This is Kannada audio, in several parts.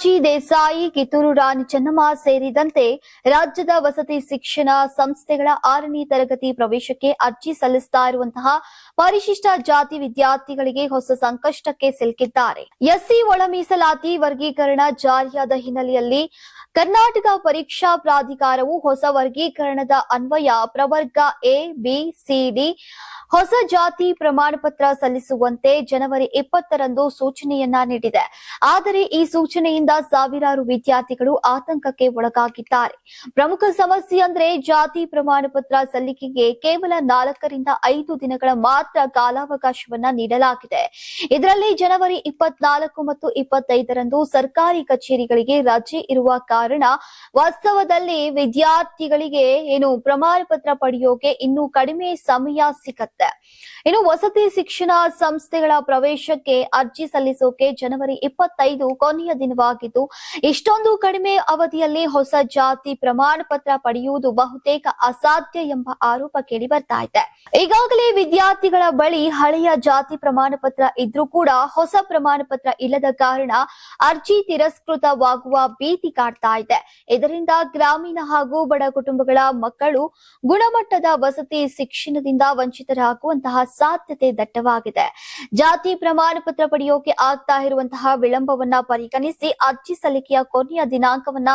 ಮೊರಾರ್ಜಿ ದೇಸಾಯಿ ಕಿತ್ತೂರು ರಾಣಿ ಚೆನ್ನಮ್ಮ ಸೇರಿದಂತೆ ರಾಜ್ಯದ ವಸತಿ ಶಿಕ್ಷಣ ಸಂಸ್ಥೆಗಳ ಆರನೇ ತರಗತಿ ಪ್ರವೇಶಕ್ಕೆ ಅರ್ಜಿ ಸಲ್ಲಿಸ್ತಾ ಇರುವಂತಹ ಪರಿಶಿಷ್ಟ ಜಾತಿ ವಿದ್ಯಾರ್ಥಿಗಳಿಗೆ ಹೊಸ ಸಂಕಷ್ಟಕ್ಕೆ ಸಿಲುಕಿದ್ದಾರೆ. ಎಸ್ಸಿ ಒಳ ಮೀಸಲಾತಿ ವರ್ಗೀಕರಣ ಜಾರಿಯಾದ ಹಿನ್ನೆಲೆಯಲ್ಲಿ ಕರ್ನಾಟಕ ಪರೀಕ್ಷಾ ಪ್ರಾಧಿಕಾರವು ಹೊಸ ವರ್ಗೀಕರಣದ ಅನ್ವಯ ಪ್ರವರ್ಗ ಎ, ಬಿ, ಸಿ, ಡಿ, ಹೊಸ ಜಾತಿ ಪ್ರಮಾಣ ಪತ್ರ ಸಲ್ಲಿಸುವಂತೆ ಜನವರಿ ಇಪ್ಪತ್ತರಂದು ಸೂಚನೆಯನ್ನ ನೀಡಿದೆ. ಆದರೆ ಈ ಸೂಚನೆಯಿಂದ ಸಾವಿರಾರು ವಿದ್ಯಾರ್ಥಿಗಳು ಆತಂಕಕ್ಕೆ ಒಳಗಾಗಿದ್ದಾರೆ. ಪ್ರಮುಖ ಸಮಸ್ಯೆ ಅಂದ್ರೆ ಜಾತಿ ಪ್ರಮಾಣ ಪತ್ರ ಸಲ್ಲಿಕೆಗೆ ಕೇವಲ ನಾಲ್ಕರಿಂದ ಐದು ದಿನಗಳ ಮಾತ್ರ ಕಾಲಾವಕಾಶವನ್ನ ನೀಡಲಾಗಿದೆ. ಇದರಲ್ಲಿ ಜನವರಿ ಇಪ್ಪತ್ನಾಲ್ಕು ಮತ್ತು ಇಪ್ಪತ್ತೈದರಂದು ಸರ್ಕಾರಿ ಕಚೇರಿಗಳಿಗೆ ರಜೆ ಇರುವ ವಾಸ್ತವದಲ್ಲಿ ವಿದ್ಯಾರ್ಥಿಗಳಿಗೆ ಏನು ಪ್ರಮಾಣ ಪತ್ರ ಪಡೆಯೋಕೆ ಇನ್ನು ಕಡಿಮೆ ಸಮಯ ಸಿಗತ್ತೆ ಇನ್ನು ವಸತಿ ಶಿಕ್ಷಣ ಸಂಸ್ಥೆಗಳ ಪ್ರವೇಶಕ್ಕೆ ಅರ್ಜಿ ಸಲ್ಲಿಸೋಕೆ ಜನವರಿ ಇಪ್ಪತ್ತೈದು ಕೊನೆಯ ದಿನವಾಗಿದ್ದು, ಇಷ್ಟೊಂದು ಕಡಿಮೆ ಅವಧಿಯಲ್ಲಿ ಹೊಸ ಜಾತಿ ಪ್ರಮಾಣ ಪತ್ರ ಪಡೆಯುವುದು ಬಹುತೇಕ ಅಸಾಧ್ಯ ಎಂಬ ಆರೋಪ ಕೇಳಿ ಬರ್ತಾ ಇದೆ. ಈಗಾಗಲೇ ವಿದ್ಯಾರ್ಥಿಗಳ ಬಳಿ ಹಳೆಯ ಜಾತಿ ಪ್ರಮಾಣ ಪತ್ರ ಇದ್ರೂ ಕೂಡ ಹೊಸ ಪ್ರಮಾಣ ಪತ್ರ ಇಲ್ಲದ ಕಾರಣ ಅರ್ಜಿ ತಿರಸ್ಕೃತವಾಗುವ ಭೀತಿ ಕಾಡ್ತಾ ಇದೆ. ಇದರಿಂದ ಗ್ರಾಮೀಣ ಹಾಗೂ ಬಡ ಕುಟುಂಬಗಳ ಮಕ್ಕಳು ಗುಣಮಟ್ಟದ ವಸತಿ ಶಿಕ್ಷಣದಿಂದ ವಂಚಿತರಾಗುವಂತಹ ಸಾಧ್ಯತೆ ದಟ್ಟವಾಗಿದೆ. ಜಾತಿ ಪ್ರಮಾಣ ಪತ್ರ ಪಡೆಯೋಕೆ ಆಗ್ತಾ ಇರುವಂತಹ ವಿಳಂಬವನ್ನ ಪರಿಗಣಿಸಿ ಅರ್ಜಿ ಸಲ್ಲಿಕೆಯ ಕೊನೆಯ ದಿನಾಂಕವನ್ನ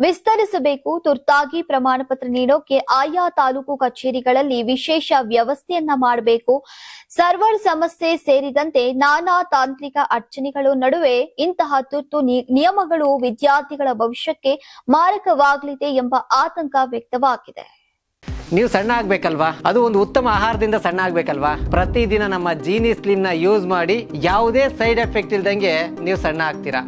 ವಿಸ್ತರಿಸಬೇಕು. ತುರ್ತಾಗಿ ಪ್ರಮಾಣ ಪತ್ರ ನೀಡೋಕೆ ಆಯಾ ತಾಲೂಕು ಕಚೇರಿಗಳಲ್ಲಿ ವಿಶೇಷ ವ್ಯವಸ್ಥೆಯನ್ನ ಮಾಡಬೇಕು. ಸರ್ವರ್ ಸಮಸ್ಯೆ ಸೇರಿದಂತೆ ನಾನಾ ತಾಂತ್ರಿಕ ಅಡಚಣೆಗಳು ನಡುವೆ ಇಂತಹ ತುರ್ತು ನಿಯಮಗಳು ವಿದ್ಯಾರ್ಥಿಗಳ ಭವಿಷ್ಯಕ್ಕೆ ಮಾರಕವಾಗಲಿದೆ ಎಂಬ ಆತಂಕ ವ್ಯಕ್ತವಾಗಿದೆ. ನೀವು ಸಣ್ಣ ಆಗ್ಬೇಕಲ್ವಾ? ಅದು ಒಂದು ಉತ್ತಮ ಆಹಾರದಿಂದ ಸಣ್ಣ ಆಗ್ಬೇಕಲ್ವಾ? ಪ್ರತಿದಿನ ನಮ್ಮ ಜೀನಿ ಸ್ಲಿಮ್ನ ಯೂಸ್ ಮಾಡಿ ಯಾವುದೇ ಸೈಡ್ ಎಫೆಕ್ಟ್ ಇಲ್ದಂಗೆ ನೀವು ಸಣ್ಣ ಆಗ್ತೀರಾ?